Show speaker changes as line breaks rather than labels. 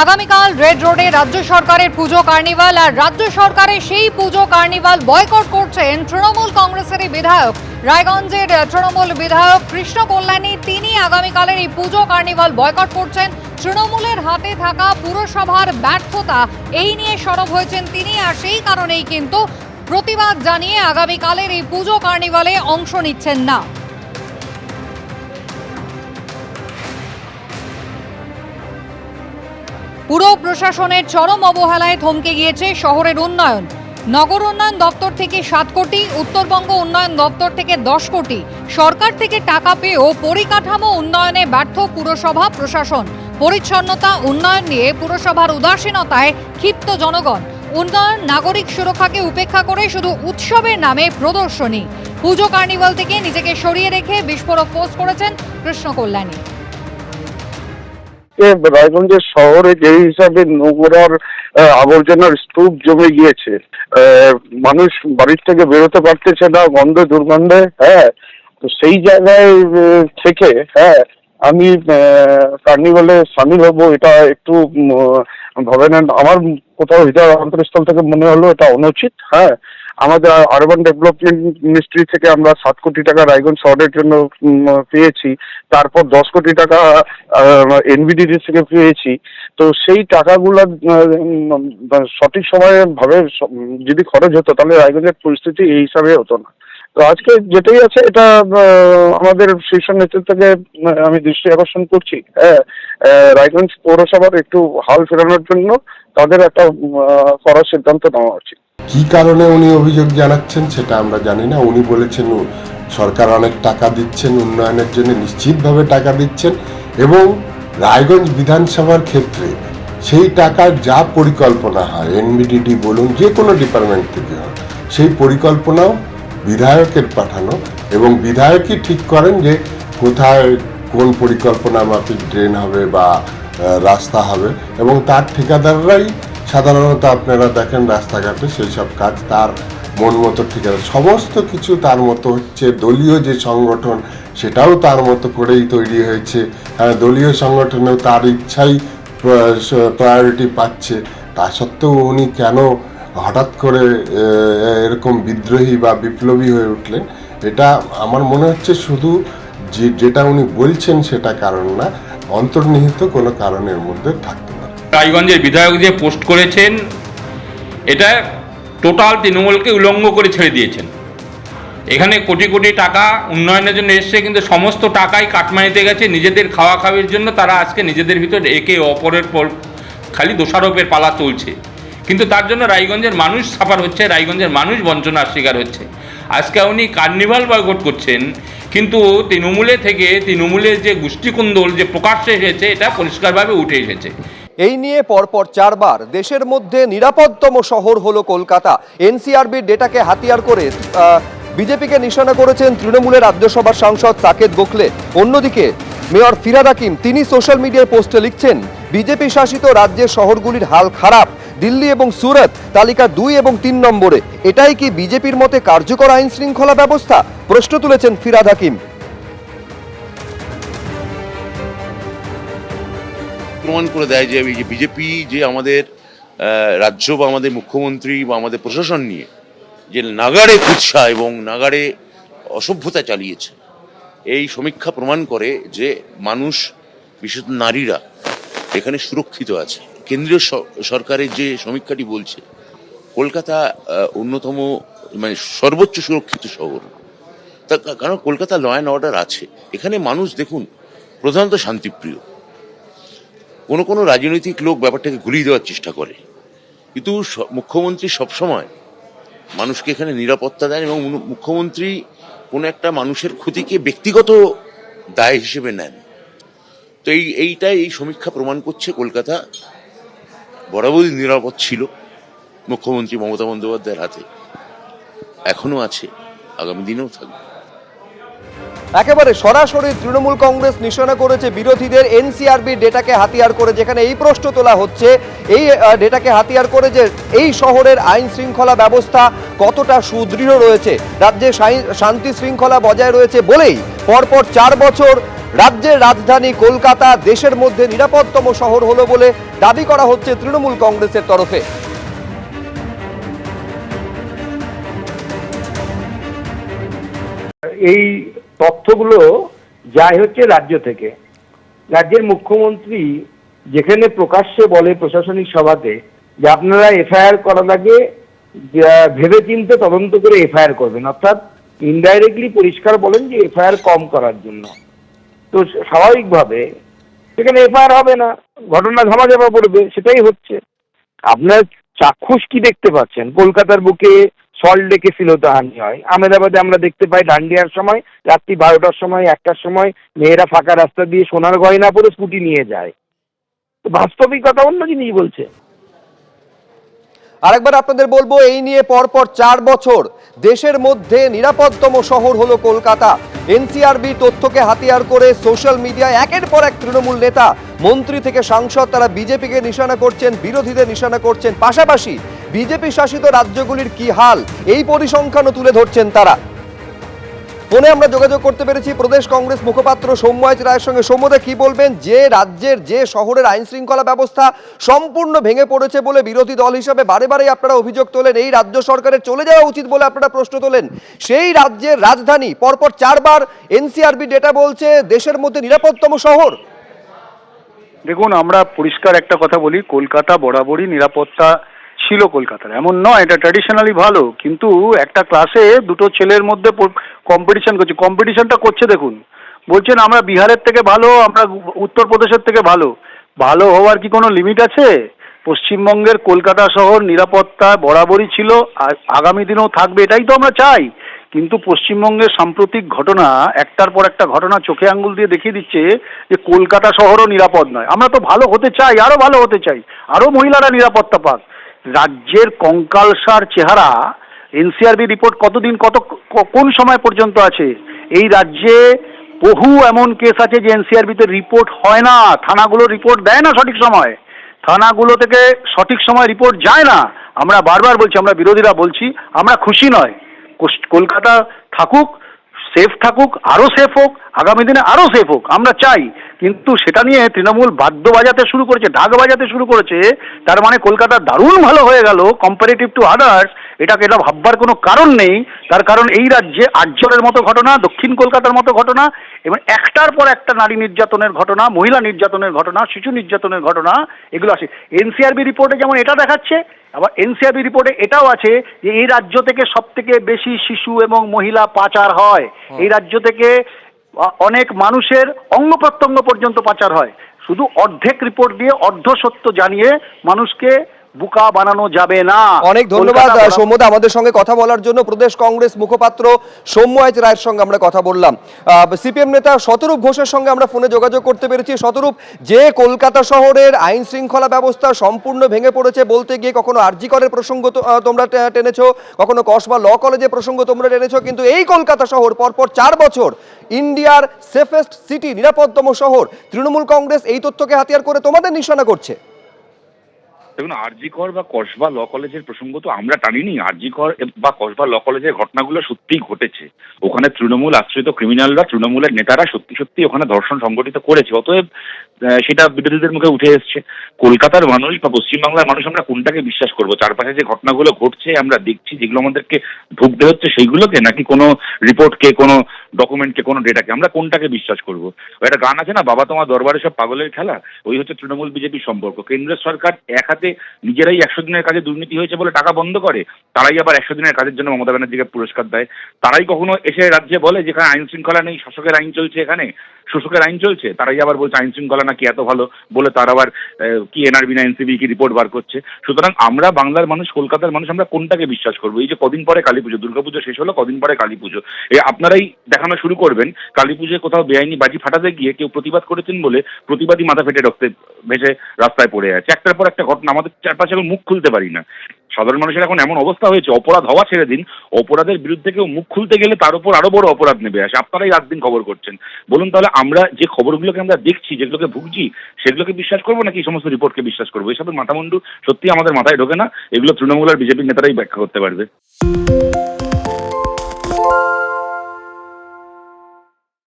আগামীকাল রেড রোডে রাজ্য সরকারের পুজো কার্নিভাল আর রাজ্য সরকারের সেই পুজো কার্নিভাল বয়কট করছেন তৃণমূল কংগ্রেসেরই বিধায়ক। রায়গঞ্জের তৃণমূল বিধায়ক কৃষ্ণ কল্যাণী, তিনি আগামীকালের এই পুজো কার্নিভাল বয়কট করছেন। তৃণমূলের হাতে থাকা পুরসভার ব্যর্থতা, এই নিয়ে সরব হয়েছেন তিনি আর সেই কারণেই কিন্তু প্রতিবাদ জানিয়ে আগামীকালের এই পুজো কার্নিভালে অংশ নিচ্ছেন না। পুরো প্রশাসনের চরম অবহেলায় থমকে গিয়েছে শহরের উন্নয়ন। নগর উন্নয়ন দপ্তর থেকে সাত কোটি, উত্তরবঙ্গ উন্নয়ন দপ্তর থেকে দশ কোটি। সরকার থেকে টাকা পেয়েও পরিকাঠামো উন্নয়নে ব্যর্থ পুরসভা প্রশাসন। পরিচ্ছন্নতা, উন্নয়ন নিয়ে পুরসভার উদাসীনতায় ক্ষিপ্ত জনগণ। উন্নয়ন, নাগরিক সুরক্ষাকে উপেক্ষা করে শুধু উৎসবের নামে প্রদর্শনী। পুজো কার্নিভাল থেকে নিজেকে সরিয়ে রেখে বিস্ফোরক পোস্ট করেছেন কৃষ্ণ কল্যাণী
এ রায়গঞ্জের শহরে যে হিসাবে নোংরার আবর্জনার স্তূপ জমে গিয়েছে মানুষ বাড়ির থেকে বেরোতে পারতেছে না, গন্ধে দুর্গন্ধে হ্যাঁ? তো সেই জায়গায় থেকে হ্যাঁ আমি কার্নিভালে সামিল হব, এটা একটু ভাবে নেন আমার কোথাও হৃদয় অন্তরস্থল থেকে মনে হলো, এটা অনুচিত হ্যাঁ? আমাদের আরবান ডেভেলপমেন্ট মিনিস্ট্রি থেকে আমরা সাত কোটি টাকা রায়গঞ্জ শহরের জন্য পেয়েছি। তারপর দশ কোটি টাকা এনবিডিডি থেকে পেয়েছি। তো সেই টাকাগুলো সঠিক সময়ে ভাবে যদি খরচ হতো, তাহলে রায়গঞ্জের পরিস্থিতি এই হিসাবে হতো না। তো আজকে যেটাই আছে, এটা আমাদের শীর্ষ নেতৃত্বকে আমি দৃষ্টি আকর্ষণ করছি। হ্যাঁ রায়গঞ্জ পৌরসভার একটু হাল ফেরানোর জন্য তাদের একটা করার সিদ্ধান্ত নেওয়া উচিত।
কি কারণে উনি অভিযোগ জানাচ্ছেন সেটা আমরা জানি না। উনি বলেছেন সরকার অনেক টাকা দিচ্ছেন, উন্নয়নের জন্য নিশ্চিতভাবে টাকা দিচ্ছেন এবং রায়গঞ্জ বিধানসভার ক্ষেত্রে সেই টাকার যা পরিকল্পনা হয়, এনবিডিডি বলুন, যে কোনো ডিপার্টমেন্ট থেকে হয় সেই পরিকল্পনাও বিধায়কের পাঠানো এবং বিধায়কই ঠিক করেন যে কোথায় কোন পরিকল্পনা মাফিক ড্রেন হবে বা রাস্তা হবে এবং তার ঠিকাদাররাই সাধারণত আপনারা দেখেন রাস্তাঘাটে সেই সব কাজ তার মন মতো ঠিকাদার। সমস্ত কিছু তার মতো হচ্ছে। দলীয় যে সংগঠন সেটাও তার মতো করেই তৈরি হয়েছে। হ্যাঁ, দলীয় সংগঠনেও তার ইচ্ছাই প্রায়োরিটি পাচ্ছে। তা সত্ত্বেও উনি কেন হঠাৎ করে এরকম বিদ্রোহী বা বিপ্লবী হয়ে উঠলেন এটা আমার মনে হচ্ছে শুধু যে, যেটা উনি বলছেন সেটা কারণ না, অন্তর্নিহিত কোনো কারণের মধ্যে থাকতে পারে।
রায়গঞ্জের বিধায়ক যে পোস্ট করেছেন, এটা টোটাল তৃণমূলকে উলঙ্গ করে ছেড়ে দিয়েছেন। এখানে কোটি কোটি টাকা উন্নয়নের জন্য এসছে, কিন্তু সমস্ত টাকাই কাটমানিতে গেছে, নিজেদের খাওয়া খাওয়ার জন্য তারা আজকে নিজেদের ভিতর একে অপরের পর খালি দোষারোপের পালা চলছে কিন্তু তার জন্য রায়গঞ্জের মানুষ সাফার হচ্ছে, রায়গঞ্জের মানুষ বঞ্চনার শিকার হচ্ছে। আজকে উনি কার্নিভাল বয়কট করছেন, কিন্তু তৃণমূলে থেকে তৃণমূলের যে গোষ্ঠীকুন্দল যে প্রকাশ্যে এসেছে, এটা পরিষ্কারভাবে উঠে এসেছে।
এই নিয়ে পরপর চারবার দেশের মধ্যে নিরাপদতম শহর হলো কলকাতা। এনসিআরবির ডেটাকে হাতিয়ার করে বিজেপিকে নিশানা করেছেন তৃণমূলের রাজ্যসভার সাংসদ সাকেত গোখলে। অন্যদিকে, মেয়র ফিরাদ হাকিম, তিনি সোশ্যাল মিডিয়ায় পোস্টে লিখছেন, বিজেপি শাসিত রাজ্যের শহরগুলির হাল খারাপ। দিল্লি এবং সুরত, তালিকা দুই এবং তিন নম্বরে। এটাই কি বিজেপির মতে কার্যকর আইন শৃঙ্খলা ব্যবস্থা? প্রশ্ন তুলেছেন ফিরাদ হাকিম।
প্রমাণ করে দেয় যে বিজেপি যে আমাদের রাজ্য বা আমাদের মুখ্যমন্ত্রী বা আমাদের প্রশাসন নিয়ে যে নাগাড়ে কুৎসা এবং নাগাড়ে অসভ্যতা চালিয়েছে, এই সমীক্ষা প্রমাণ করে যে মানুষ, বিশেষত নারীরা এখানে সুরক্ষিত আছে। কেন্দ্রীয় সরকারের যে সমীক্ষাটি বলছে, কলকাতা অন্যতম মানে সর্বোচ্চ সুরক্ষিত শহর। তা কারণ কলকাতা ল অ্যান্ড অর্ডার আছে। এখানে মানুষ, দেখুন, প্রধানত শান্তিপ্রিয়। কোনো কোনো রাজনৈতিক লোক ব্যাপারটাকে ঘুরিয়ে দেওয়ার চেষ্টা করে। কিন্তু মুখ্যমন্ত্রী সবসময় মানুষকে এখানে নিরাপত্তা দেন এবং মুখ্যমন্ত্রী কোনো একটা মানুষের ক্ষতিকে ব্যক্তিগত দায় হিসেবে নেন। তো এই, এইটাই এই সমীক্ষা প্রমাণ করছে কলকাতা বরাবরই নিরাপদ ছিল মুখ্যমন্ত্রী মমতা বন্দ্যোপাধ্যায়ের হাতে। এখনও আছে, আগামী দিনেও থাকবে।
একেবারে সরাসরি তৃণমূল কংগ্রেস নিশানা করেছে বিরোধীদের এনসিআরবি ডেটাকে হাতিয়ার করে, যেখানে এই প্রশ্ন তোলা হচ্ছে, এই ডেটাকে হাতিয়ার করে যে এই শহরের আইন শৃঙ্খলা ব্যবস্থা কতটা সুদৃঢ় রয়েছে। রাজ্যে শান্তি শৃঙ্খলা বজায় রয়েছে বলেই পরপর চার বছর রাজ্যের রাজধানী কলকাতা দেশের মধ্যে নিরাপদতম শহর হলো বলে দাবি করা হচ্ছে তৃণমূল কংগ্রেসের তরফে।
এই তথ্যগুলো যায় হচ্ছে রাজ্য থেকে। রাজ্যের মুখ্যমন্ত্রী যেখানে প্রকাশ্যে বলে প্রশাসনিক সভাতে যে আপনারা এফআইআর করার আগে ভেবে চিন্তে তদন্ত করে এফআইআর করবেন। অর্থাৎ ইনডাইরেক্টলি পরিষ্কার বলেন যে এফআইআর কম করার জন্য। তো স্বাভাবিকভাবে সেখানে এফআইআর হবে না, ঘটনা ধামাচাপা পড়বে, সেটাই হচ্ছে। আপনার চাক্ষুষ কি দেখতে পাচ্ছেন? কলকাতার বুকে সল্ট লেকে শ্লীলতাহানি হয়। আহমেদাবাদে আমরা দেখতে পাই ডান্ডিয়ার সময়, রাত্রি বারোটার সময়, একটার সময় মেয়েরা ফাঁকা রাস্তা দিয়ে সোনার গয়না পরে স্কুটি নিয়ে যায়। বাস্তবিকতা অন্য জিনিস বলছে।
আরেকবার আপনাদের বলব, এই নিয়ে পরপর চার বছর দেশের মধ্যে নিরাপদতম শহর হলো কলকাতা। এনসিআরবি তথ্যকে হাতিয়ার করে সোশ্যাল মিডিয়ায় একের পর এক তৃণমূল নেতা, মন্ত্রী থেকে সাংসদ তারা বিজেপিকে নিশানা করছেন, বিরোধীদের নিশানা করছেন। পাশাপাশি বিজেপি শাসিত রাজ্যগুলির কি হাল? এই পরিসংখ্যানও তুলে ধরছেন তারা। ফোনে আমরা যোগাযোগ করতে পেরেছি। প্রদেশ কংগ্রেস মুখপাত্র সৌম্যাজ রায়ের সঙ্গে। সৌম্যদা, কি বলবেন? যে রাজ্যের, যে শহরের আইন শৃঙ্খলা ব্যবস্থা সম্পূর্ণ ভেঙে পড়েছে বলে বিরোধী দল হিসাবে বারে বারে আপনারা অভিযোগ তোলেন, এই রাজ্য সরকারের চলে যাওয়া উচিত বলে আপনারা প্রশ্ন তোলেন। সেই রাজ্যের রাজধানী, পরপর চারবার এনসিআরবি ডেটা বলছে, দেশের মধ্যে নিরাপদতম শহর।
দেখুন, আমরা পরিষ্কার একটা কথা বলি, কলকাতা বরাবরই নিরাপত্তা ছিল কলকাতার। এমন নয়, এটা ট্র্যাডিশনালি ভালো, কিন্তু একটা ক্লাসে দুটো ছেলের মধ্যে কম্পিটিশন করছে। কম্পিটিশনটা করছে দেখুন। বলছেন, আমরা বিহারের থেকে ভালো, আমরা উত্তরপ্রদেশের থেকে ভালো। ভালো হওয়ার কি কোনো লিমিট আছে? পশ্চিমবঙ্গের কলকাতা শহর নিরাপত্তা বরাবরই ছিল, আর আগামী দিনেও থাকবে, এটাই তো আমরা চাই। কিন্তু পশ্চিমবঙ্গের সাম্প্রতিক ঘটনা, একটার পর একটা ঘটনা চোখে আঙ্গুল দিয়ে দেখিয়ে দিচ্ছে যে কলকাতা শহরও নিরাপদ নয়। আমরা তো ভালো হতে চাই আরও ভালো হতে চাই। আরও মহিলারা নিরাপত্তা পাক। রাজ্যের কঙ্কালসার চেহারা এনসিআরবি রিপোর্ট কতদিন, কত কোন সময় পর্যন্ত আছে? এই রাজ্যে বহু এমন কেস আছে যে এনসিআরবিতে রিপোর্ট হয় না। থানাগুলো রিপোর্ট দেয় না সঠিক সময়। থানাগুলো থেকে সঠিক সময় রিপোর্ট যায় না। আমরা বারবার বলছি, আমরা বিরোধীরা বলছি, আমরা খুশি নয়। কলকাতা থাকুক সেফ থাকুক আরও সেফ হোক, আগামী দিনে আরও সেফ হোক। আমরা চাই কিন্তু সেটা নিয়ে তৃণমূল বাদ্য বাজাতে শুরু করেছে ঢাক বাজাতে শুরু করেছে তার মানে কলকাতা দারুণ ভালো হয়ে গেল কম্পারেটিভ টু আদার্স এটাকে এটা ভাববার কোনো কারণ নেই তার কারণ এই রাজ্যে আর্যরের মতো ঘটনা দক্ষিণ কলকাতার মতো ঘটনা এবং একটার পর একটা নারী নির্যাতনের ঘটনা মহিলা নির্যাতনের ঘটনা শিশু নির্যাতনের ঘটনা এগুলো আসে। এনসিআরবি রিপোর্টে যেমন এটা দেখাচ্ছে আবার এনসিআরবি রিপোর্টে এটাও আছে যে এই রাজ্য থেকে সব থেকে বেশি শিশু এবং মহিলা পাচার হয়। এই রাজ্য থেকে অনেক মানুষের অঙ্গ প্রত্যঙ্গ পর্যন্ত পাচার হয়। শুধু অর্ধেক রিপোর্ট দিয়ে অর্ধ সত্য জানিয়ে মানুষকে বুকা বানানো যাবে না।
অনেক ধন্যবাদ সৌম্যদা আমাদের সঙ্গে কথা বলার জন্য প্রদেশ কংগ্রেস মুখপাত্র সৌম্যাজ রায়ের সঙ্গে আমরা কথা বললাম। সিপিএম নেতা শতরূপ ঘোষের সঙ্গে আমরা ফোনে যোগাযোগ করতে পেরেছি। শতরূপ যে কলকাতা শহরের আইন শৃঙ্খলা ব্যবস্থা সম্পূর্ণ ভেঙে পড়েছে বলতে গিয়ে কখনো আরজিকরের প্রসঙ্গ তো- তোমরা টেনেছো কখনো কসবা ল কলেজের প্রসঙ্গ তোমরা টেনেছো কিন্তু এই কলকাতা শহর পরপর চার বছর ইন্ডিয়ার সেফেস্ট সিটি নিরাপদতম শহর তৃণমূল কংগ্রেস এই তথ্যকে হাতিয়ার করে তোমাদের নিশানা করছে।
দেখুন আরজিকর বা কসবা ল কলেজের প্রসঙ্গ তো আমরা টানিনি। আরজিকর বা কসবা ল কলেজের ঘটনাগুলো সত্যিই ঘটেছে। ওখানে তৃণমূল আশ্রিত ক্রিমিনালরা তৃণমূলের নেতারা সত্যি সত্যি ওখানে ধর্ষণ সংগঠিত করেছে। অতএব সেটা বিরোধীদের মুখে উঠে এসছে। কলকাতার মানুষ বা পশ্চিমবাংলার মানুষ আমরা কোনটাকে বিশ্বাস করব? চারপাশে যে ঘটনাগুলো ঘটছে, আমরা দেখছি যেগুলো আমাদেরকে ভুগতে হচ্ছে, সেইগুলোকে নাকি কোনো রিপোর্টকে, কোনো ডকুমেন্টকে কোনো ডেটাকে আমরা কোনটাকে বিশ্বাস করব? একটা গান আছে না, বাবা তোমার দরবারে সব পাগলের খেলা? ওই হচ্ছে তৃণমূল বিজেপির সম্পর্ক। কেন্দ্রের সরকার এক হাতে নিজেরাই একশো দিনের কাজে দুর্নীতি হয়েছে বলে টাকা বন্ধ করে, তারাই আবার একশো দিনের কাজের জন্য মমতা ব্যানার্জিকে পুরস্কার দেয়। তারাই কখনো এসে রাজ্যে বলে যেখানে আইন শৃঙ্খলা নেই, শাসকের আইন চলছে এখানে, শোষকের আইন চলছে, তারাই আবার বলছে আইন শৃঙ্খলা নাকি এত ভালো বলে তার আবার কি এনআরবি না এনসিবি কি রিপোর্ট বার করছে? সুতরাং আমরা বাংলার মানুষ, কলকাতার মানুষ, আমরা কোনটাকে বিশ্বাস করব? এই যে কদিন পরে কালী পুজো, দুর্গাপুজো শেষ হলো, কদিন পরে কালী পুজো। এ, আপনারাই দেখানো শুরু করবেন, কালী পুজোয় কোথাও বেআইনি বাজি ফাটাতে গিয়ে কেউ প্রতিবাদ করেছেন বলে প্রতিবাদী মাথা ফেটে রক্তে ভেসে রাস্তায় পড়ে আছে। একটার পর একটা ঘটনা, আমাদের চারপাশে মুখ খুলতে পারি না। সাধারণ মানুষের এখন এমন অবস্থা হয়েছে, অপরাধ হওয়া ছেড়ে দিন, অপরাধের বিরুদ্ধে কেউ মুখ খুলতে গেলে তার উপর আরও বড় অপরাধ নেবে আসে। আপনারাই রাত দিন খবর করছেন। বলুন তাহলে আমরা যে খবরগুলোকে আমরা দেখছি, যেগুলোকে ভুগছি, সেগুলোকে বিশ্বাস করব নাকি সমস্ত রিপোর্টকে বিশ্বাস করব? এসবের মাথামুন্ডু সত্যি আমাদের মাথায় ঢোকে না। এগুলো তৃণমূল আর বিজেপির নেতারাই ব্যাখ্যা করতে পারবে।